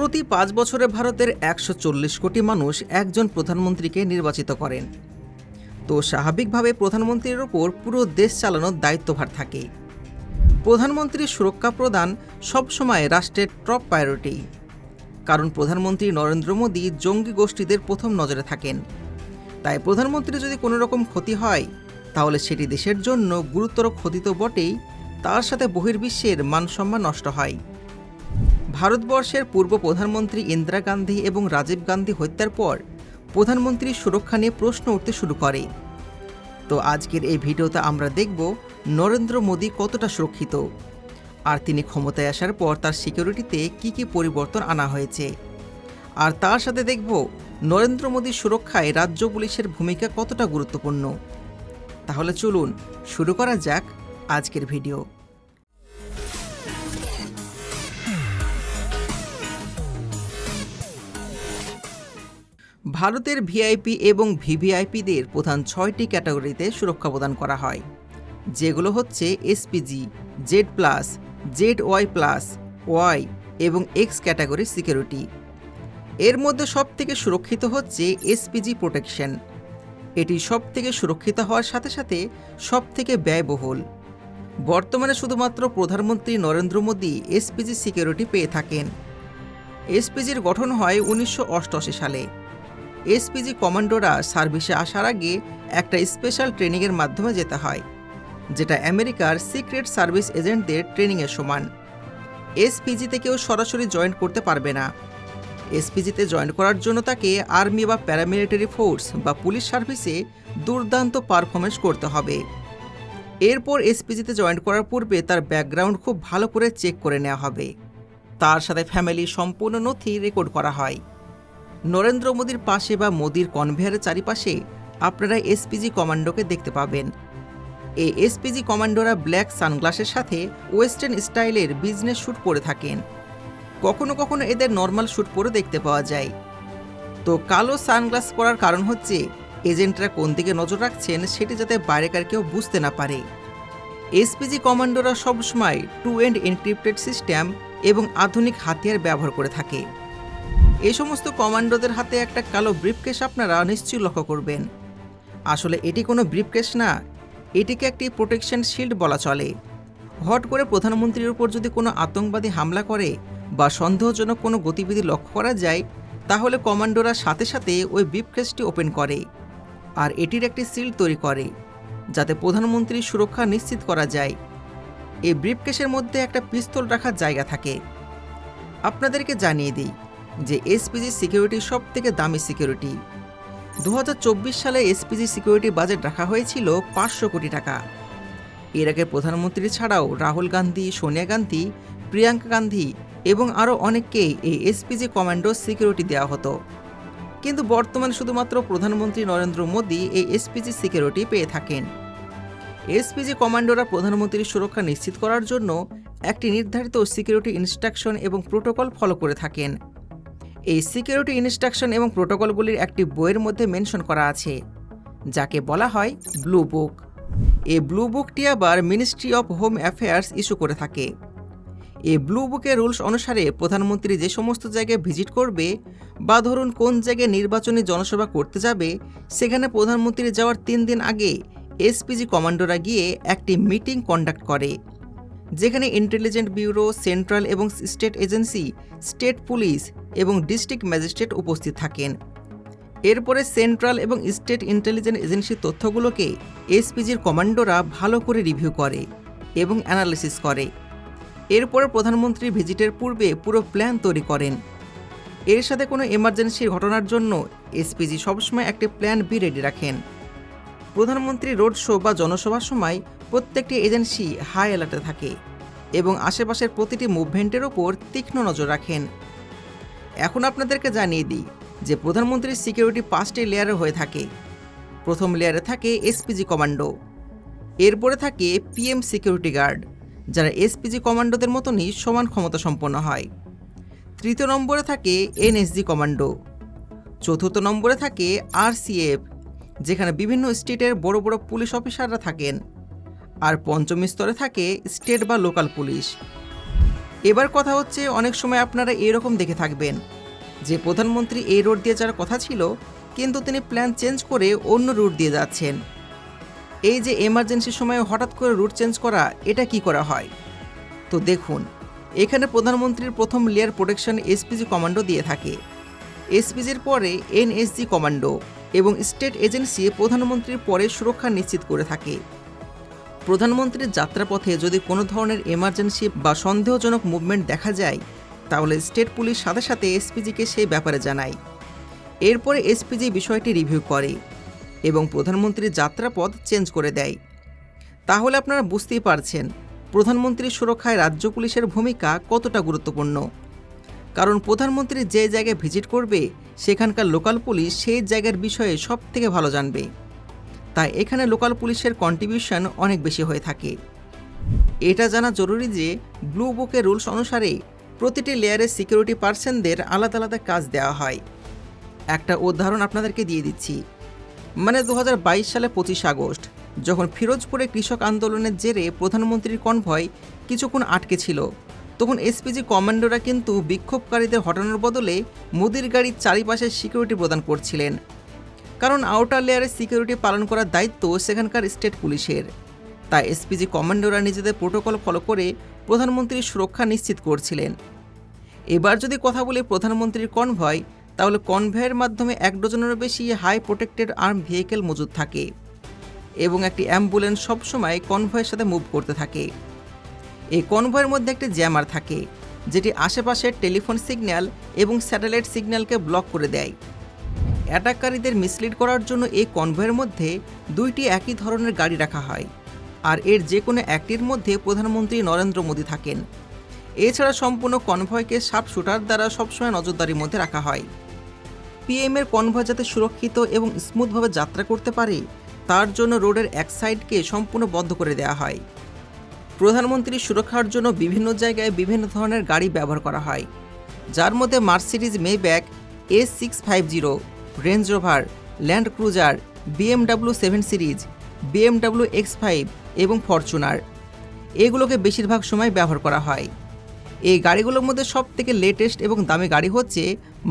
প্রতি পাঁচ বছরে ভারতের একশো চল্লিশ কোটি মানুষ একজন প্রধানমন্ত্রীকে নির্বাচিত করেন। তো স্বাভাবিকভাবে প্রধানমন্ত্রীর ওপর পুরো দেশ চালানোর দায়িত্বভার থাকে। প্রধানমন্ত্রীর সুরক্ষা প্রদান সবসময় রাষ্ট্রের টপ প্রায়োরিটি কারণ প্রধানমন্ত্রী নরেন্দ্র মোদী জঙ্গি গোষ্ঠীদের প্রথম নজরে থাকেন। তাই প্রধানমন্ত্রী যদি কোনো রকম ক্ষতি হয়, তাহলে সেটি দেশের জন্য গুরুতর ক্ষতি তো বটেই, তার সাথে বহির্বিশ্বের মানসম্মান নষ্ট হয়। ভারতবর্ষের পূর্ব প্রধানমন্ত্রী ইন্দিরা গান্ধী এবং রাজীব গান্ধী হত্যার পর প্রধানমন্ত্রীর সুরক্ষা নিয়ে প্রশ্ন উঠতে শুরু করে। তো আজকের এই ভিডিওতে আমরা দেখব নরেন্দ্র মোদী কতটা সুরক্ষিত আর তিনি ক্ষমতায় আসার পর তার সিকিউরিটিতে কি কি পরিবর্তন আনা হয়েছে। আর তার সাথে দেখব নরেন্দ্র মোদীর সুরক্ষায় রাজ্য পুলিশের ভূমিকা কতটা গুরুত্বপূর্ণ। তাহলে চলুন শুরু করা যাক আজকের ভিডিও। ভারতের ভিআইপি এবং ভিভিআইপিদের প্রধান ছয়টি ক্যাটাগরিতে সুরক্ষা প্রদান করা হয়, যেগুলো হচ্ছে SPG, Z plus, Z Y plus, Y এবং এক্স ক্যাটাগরি সিকিউরিটি। এর মধ্যে সবথেকে সুরক্ষিত হচ্ছে এসপিজি প্রোটেকশন। এটি সবথেকে সুরক্ষিত হওয়ার সাথে সাথে সবথেকে ব্যয়বহুল। বর্তমানে শুধুমাত্র প্রধানমন্ত্রী নরেন্দ্র মোদী এসপিজি সিকিউরিটি পেয়ে থাকেন। এসপিজির গঠন হয় উনিশশো অষ্টআশি সালে। এসপিজি কমান্ডোরা সার্ভিসে আসার আগে একটা স্পেশাল ট্রেনিংয়ের মাধ্যমে যেতে হয়, যেটা আমেরিকার সিক্রেট সার্ভিস এজেন্টদের ট্রেনিংয়ের সমান। এসপিজিতে কেউ সরাসরি জয়েন করতে পারবে না। এসপিজিতে জয়েন করার জন্য তাকে আর্মি বা প্যারামিলিটারি ফোর্স বা পুলিশ সার্ভিসে দুর্দান্ত পারফরমেন্স করতে হবে। এরপর এসপিজিতে জয়েন করার পূর্বে তার ব্যাকগ্রাউন্ড খুব ভালো করে চেক করে নেওয়া হবে। তার সাথে ফ্যামিলি সম্পূর্ণ নথি রেকর্ড করা হয়। নরেন্দ্র মোদীর পাশে বা মোদির কনভেয়ারের চারিপাশে আপনারা এসপিজি কমান্ডোকে দেখতে পাবেন। এই এসপিজি কমান্ডোরা ব্ল্যাক সানগ্লাসের সাথে ওয়েস্টার্ন স্টাইলের বিজনেস শ্যুট পরে থাকেন। কখনো কখনো এদের নর্মাল শ্যুট পরে দেখতে পাওয়া যায়। তো কালো সানগ্লাস পরার কারণ হচ্ছে, এজেন্টরা কোন দিকে নজর রাখছেন সেটি যাতে বাইরেকার কেউ বুঝতে না পারে। এসপিজি কমান্ডোরা সবসময় টু এন্ড এনক্রিপ্টেড সিস্টেম এবং আধুনিক হাতিয়ার ব্যবহার করে থাকে। এই সমস্ত কমান্ডোদের হাতে একটা কালো ব্রিফকেস আপনারা নিশ্চয়ই লক্ষ্য করবেন। আসলে এটি কোনো ব্রিফকেস না, এটিকে একটি প্রোটেকশন শিল্ড বলা চলে। হট করে প্রধানমন্ত্রীর উপর যদি কোনো আতঙ্কবাদী হামলা করে বা সন্দেহজনক কোনো গতিবিধি লক্ষ্য করা যায়, তাহলে কমান্ডোরা সাথে সাথে ওই ব্রিফকেসটি ওপেন করে আর এটির একটি সিল তৈরি করে, যাতে প্রধানমন্ত্রীর সুরক্ষা নিশ্চিত করা যায়। এই ব্রিফকেসের মধ্যে একটা পিস্তল রাখার জায়গা থাকে। আপনাদেরকে জানিয়ে দিই যে এসপিজি সিকিউরিটি সব থেকে দামি সিকিউরিটি দু হাজার চব্বিশ সালে এসপিজি সিকিউরিটি বাজেট রাখা হয়েছিল পাঁচশো কোটি টাকা। এর আগে প্রধানমন্ত্রী ছাড়াও রাহুল গান্ধী, সোনিয়া গান্ধী, প্রিয়াঙ্কা গান্ধী এবং আরও অনেককেই এই এসপিজি কমান্ডো সিকিউরিটি দেওয়া হতো। কিন্তু বর্তমানে শুধুমাত্র প্রধানমন্ত্রী নরেন্দ্র মোদী এই এসপিজি সিকিউরিটি পেয়ে থাকেন। এসপিজি কমান্ডোরা প্রধানমন্ত্রীর সুরক্ষা নিশ্চিত করার জন্য একটি নির্ধারিত সিকিউরিটি ইনস্ট্রাকশন এবং প্রোটোকল ফলো করে থাকেন। এই সিকিউরিটি ইনস্ট্রাকশন এবং প্রোটোকলগুলির একটি বইয়ের মধ্যে মেনশন করা আছে, যাকে বলা হয় ব্লু বুক। এই ব্লু বুকটি আবার ministry of home affairs issue করে থাকে। এই ব্লু বুকের রুলস অনুসারে প্রধানমন্ত্রী যে সমস্ত জায়গায় ভিজিট করবে বা ধরুন কোন জায়গায় নির্বাচনী জনসভা করতে যাবে, সেখানে প্রধানমন্ত্রী যাওয়ার তিন দিন আগে এসপিজি কমান্ডোরা গিয়ে একটি মিটিং কন্ডাক্ট করে। যেখানে ইন্টেলিজেন্ট ব্যুরো, সেন্ট্রাল এবং স্টেট এজেন্সি, স্টেট পুলিশ এবং ডিস্ট্রিক্ট ম্যাজিস্ট্রেট উপস্থিত থাকেন। এরপরে সেন্ট্রাল এবং স্টেট ইন্টেলিজেন্স এজেন্সির তথ্যগুলোকে এসপিজির কমান্ডোরা ভালো করে রিভিউ করে এবং অ্যানালিসিস করে। এরপরে প্রধানমন্ত্রী ভিজিটের পূর্বে পুরো প্ল্যান তৈরি করেন। এর সাথে কোনো এমার্জেন্সির ঘটনার জন্য এসপিজি সবসময় একটি প্ল্যান বি রেডি রাখেন। প্রধানমন্ত্রী রোড শো বা জনসভার সময় প্রত্যেকটি এজেন্সি হাই অ্যালার্টে থাকে এবং আশেপাশের প্রতিটি মুভমেন্টের ওপর তীক্ষ্ণ নজর রাখেন। এখন আপনাদেরকে জানিয়ে দিই যে প্রধানমন্ত্রীর সিকিউরিটি পাঁচটি লেয়ারে হয়ে থাকে। প্রথম লেয়ারে থাকে এসপিজি কমান্ডো। এরপরে থাকে পিএম সিকিউরিটি গার্ড, যারা এসপিজি কমান্ডোদের মতনই সমান ক্ষমতা সম্পন্ন হয়। তৃতীয় নম্বরে থাকে এনএসজি কমান্ডো। চতুর্থ নম্বরে থাকে আরসিএফ, যেখানে বিভিন্ন স্টেটের বড় বড় পুলিশ অফিসাররা থাকেন। আর পঞ্চম স্তরে থাকে স্টেট বা লোকাল পুলিশ। এবার কথা হচ্ছে অনেক সময় আপনারা এরকম দেখে থাকবেন যে প্রধানমন্ত্রী এই রোড দিয়ে যাওয়ার কথা ছিল, কিন্তু তিনি প্ল্যান চেঞ্জ করে অন্য রুট দিয়ে যাচ্ছেন। এই যে এমার্জেন্সি সময়ে হঠাৎ করে রুট চেঞ্জ করা, এটা কি করা হয়? তো দেখুন, এখানে প্রধানমন্ত্রীর প্রথম লেয়ার প্রোটেকশন এসপিজি কমান্ডো দিয়ে থাকে। এসপিজির পরে এনএসজি কমান্ডো এবং স্টেট এজেন্সি প্রধানমন্ত্রীর পরে সুরক্ষা নিশ্চিত করে থাকে। প্রধানমন্ত্রীর যাত্রাপথে যদি কোনো ধরনের এমার্জেন্সি বা সন্দেহজনক মুভমেন্ট দেখা যায়, তাহলে স্টেট পুলিশ সাথে সাথে এসপিজিকে সেই ব্যাপারে জানায়। এরপরে এসপিজি বিষয়টি রিভিউ করে এবং প্রধানমন্ত্রীর যাত্রাপথ চেঞ্জ করে দেয়। তাহলে আপনারা বুঝতেই পারছেন, প্রধানমন্ত্রীর সুরক্ষায় রাজ্য পুলিশের ভূমিকা কতটা গুরুত্বপূর্ণ। কারণ প্রধানমন্ত্রী যে জায়গায় ভিজিট করবে, সেখানকার লোকাল পুলিশ সেই জায়গার বিষয়ে সব থেকে ভালো জানবে। তাই এখানে লোকাল পুলিশের কন্ট্রিবিউশন অনেক বেশি হয়ে থাকে। এটা জানা জরুরি যে ব্লু বুকের রুলস অনুসারে প্রতিটি লেয়ারের সিকিউরিটি পার্সনদের আলাদা আলাদা কাজ দেওয়া হয়। একটা উদাহরণ আপনাদেরকে দিয়ে দিচ্ছি। মানে দু হাজার বাইশ সালে পঁচিশ আগস্ট, যখন ফিরোজপুরে কৃষক আন্দোলনের জেরে প্রধানমন্ত্রীর কনভয় কিছুক্ষণ আটকে ছিল, তখন এসপিজি কমান্ডোরা কিন্তু বিক্ষোভকারীদের হটানোর বদলে মোদির গাড়ির চারিপাশে সিকিউরিটি প্রদান করছিলেন। কারণ আউটার লেয়ারের সিকিউরিটি পালন করার দায়িত্ব সেখানকার স্টেট পুলিশের। তাই এসপিজি কমান্ডোরা নিজেদের প্রোটোকল ফলো করে প্রধানমন্ত্রীর সুরক্ষা নিশ্চিত করছিলেন। এবার যদি কথা বলি প্রধানমন্ত্রীর কনভয়, তাহলে কনভয়ের মাধ্যমে এক ডজনেরও বেশি হাই প্রোটেক্টেড আর্ম ভেহিকেল মজুদ থাকে এবং একটি অ্যাম্বুলেন্স সবসময় কনভয়ের সাথে মুভ করতে থাকে। এই কনভয়ের মধ্যে একটি জ্যামার থাকে, যেটি আশেপাশের টেলিফোন সিগন্যাল এবং স্যাটেলাইট সিগন্যালকে ব্লক করে দেয়। অ্যাটাককারীদের মিসলিড করার জন্য এই কনভয়ের মধ্যে দুইটি একই ধরনের গাড়ি রাখা হয়, আর এর যে কোনো একটির মধ্যে প্রধানমন্ত্রী নরেন্দ্র মোদী থাকেন। এছাড়া সম্পূর্ণ কনভয়কে সাপ শুটার দ্বারা সবসময় নজরদারির মধ্যে রাখা হয়। পিএমের কনভয় যাতে সুরক্ষিত এবং স্মুথভাবে যাত্রা করতে পারে, তার জন্য রোডের এক সাইডকে সম্পূর্ণ বন্ধ করে দেওয়া হয়। প্রধানমন্ত্রীর সুরক্ষার জন্য বিভিন্ন জায়গায় বিভিন্ন ধরনের গাড়ি ব্যবহার করা হয়, যার মধ্যে Mercedes Maybach A six five zero Range Rover Land Cruiser BMW seven series BMW X five এবং ফরচুনার এগুলোকে বেশিরভাগ সময় ব্যবহার করা হয়। এই গাড়িগুলোর মধ্যে সব থেকে লেটেস্ট এবং দামি গাড়ি হচ্ছে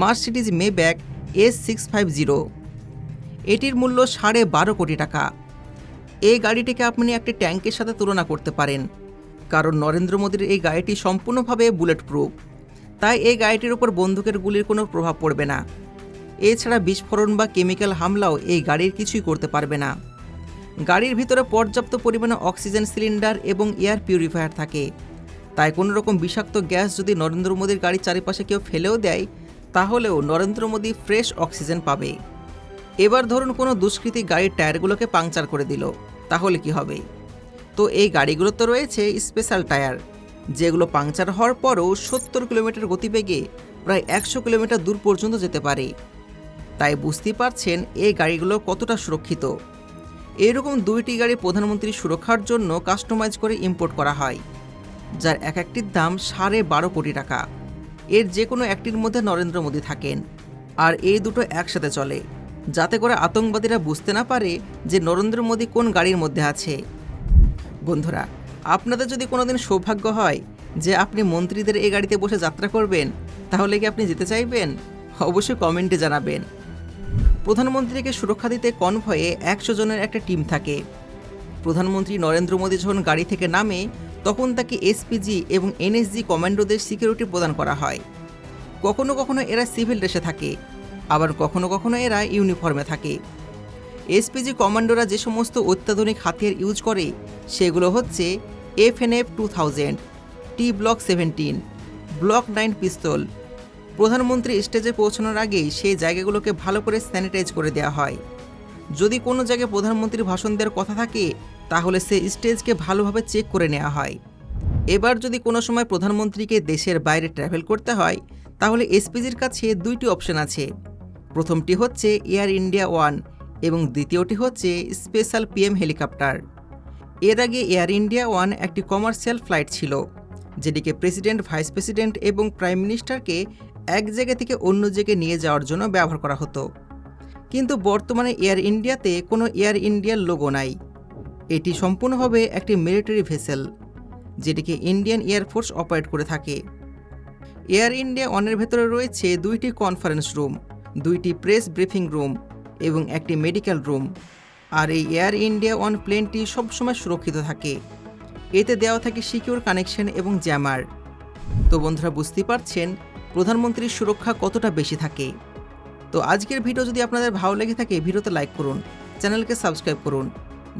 Mercedes Maybach S six five zero এটির মূল্য সাড়ে বারো কোটি টাকা। এই গাড়িটিকে আপনি একটি ট্যাঙ্কের সাথে তুলনা করতে পারেন, কারণ নরেন্দ্র মোদীর এই গাড়িটি সম্পূর্ণভাবে বুলেট প্রুফ তাই এই গাড়িটির উপর বন্দুকের গুলির কোনো প্রভাব পড়বে না। এছাড়া বিস্ফোরণ বা কেমিক্যাল হামলাও এই গাড়ির কিছুই করতে পারবে না। গাড়ির ভিতরে পর্যাপ্ত পরিমাণে অক্সিজেন সিলিন্ডার এবং এয়ার পিউরিফায়ার থাকে। তাই কোনো রকম বিষাক্ত গ্যাস যদি নরেন্দ্র মোদীর গাড়ির চারিপাশে কেউ ফেলেও দেয়, তাহলেও নরেন্দ্র মোদী ফ্রেশ অক্সিজেন পাবে। এবার ধরুন কোনো দুষ্কৃতী গাড়ির টায়ারগুলোকে পাংচার করে দিল, তাহলে কি হবে? তো এই গাড়িগুলো তো রয়েছে স্পেশাল টায়ার, যেগুলো পাংচার হওয়ার পরও সত্তর কিলোমিটার গতিবেগে প্রায় একশো কিলোমিটার দূর পর্যন্ত যেতে পারে। তাই বুঝতেই পারছেন এই গাড়িগুলো কতটা সুরক্ষিত। এরকম দুইটি গাড়ি প্রধানমন্ত্রীর সুরক্ষার জন্য কাস্টমাইজ করে ইম্পোর্ট করা হয়, যার এক একটির দাম সাড়ে বারো কোটি টাকা। এর যে কোনো একটির মধ্যে নরেন্দ্র মোদী থাকেন, আর এই দুটো একসাথে চলে, যাতে করে আতঙ্কবাদীরা বুঝতে না পারে যে নরেন্দ্র মোদী কোন গাড়ির মধ্যে আছে। বন্ধুরা, আপনাদের যদি কোনোদিন সৌভাগ্য হয় যে আপনি মন্ত্রীদের এই গাড়িতে বসে যাত্রা করবেন, তাহলে কি আপনি যেতে চাইবেন? অবশ্যই কমেন্টে জানাবেন। প্রধানমন্ত্রীকে সুরক্ষা দিতে কনভয়ে একশো জনের একটা টিম থাকে। প্রধানমন্ত্রী নরেন্দ্র মোদী যখন গাড়ি থেকে নামে, তখন তাকে এসপিজি এবং এনএসজি কমান্ডোদের সিকিউরিটি প্রদান করা হয়। কখনো কখনো এরা সিভিল ড্রেসে থাকে, আবার কখনো কখনো এরা ইউনিফর্মে থাকে। এসপিজি কমান্ডোরা যে সমস্ত অত্যাধুনিক হাতিয়ার ইউজ করে, সেগুলো হচ্ছে এফএনএফ টু থাউজেন্ড, টি block seventeen, block nine pistol প্রধানমন্ত্রী স্টেজে পৌঁছানোর আগেই সেই জায়গাগুলোকে ভালো করে স্যানিটাইজ করে দেওয়া হয়। যদি কোনো জায়গায় প্রধানমন্ত্রীর ভাষণ দেওয়ার কথা থাকে, তাহলে সে স্টেজকে ভালোভাবে চেক করে নেওয়া হয়। এবার যদি কোনো সময় প্রধানমন্ত্রীকে দেশের বাইরে ট্রাভেল করতে হয়, তাহলে এসপিজির কাছে দুইটি অপশন আছে। প্রথমটি হচ্ছে এয়ার ইন্ডিয়া ওয়ান এবং দ্বিতীয়টি হচ্ছে স্পেশাল পিএম হেলিকপ্টার। এর আগে এয়ার ইন্ডিয়া ওয়ান একটি কমার্শিয়াল ফ্লাইট ছিল, যেটিকে প্রেসিডেন্ট, ভাইস প্রেসিডেন্ট এবং প্রাইম মিনিস্টারকে এক জায়গা থেকে অন্য জায়গায় নিয়ে যাওয়ার জন্য ব্যবহার করা হতো। কিন্তু বর্তমানে এয়ার ইন্ডিয়াতে কোনো এয়ার ইন্ডিয়ার লোগো নাই। এটি সম্পূর্ণভাবে একটি মিলিটারি ভেসেল, যেটিকে ইন্ডিয়ান এয়ারফোর্স অপারেট করে থাকে। এয়ার ইন্ডিয়া ওয়ানের ভেতরে রয়েছে দুইটি কনফারেন্স রুম, দুইটি প্রেস ব্রিফিং রুম এবং একটি মেডিকেল রুম। আর এই এয়ার ইন্ডিয়া ওয়ান প্লেনটি সবসময় সুরক্ষিত থাকে। এতে দেওয়া থাকে সিকিউর কানেকশন এবং জ্যামার। তো বন্ধুরা, বুঝতেই পারছেন প্রধানমন্ত্রীর সুরক্ষা কতটা বেশি থাকে? তো আজকের ভিডিও যদি আপনাদের ভালো লেগে থাকে, ভিডিওতে লাইক করুন, চ্যানেলকে সাবস্ক্রাইব করুন।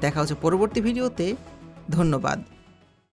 দেখা হচ্ছে পরবর্তী ভিডিওতে। ধন্যবাদ।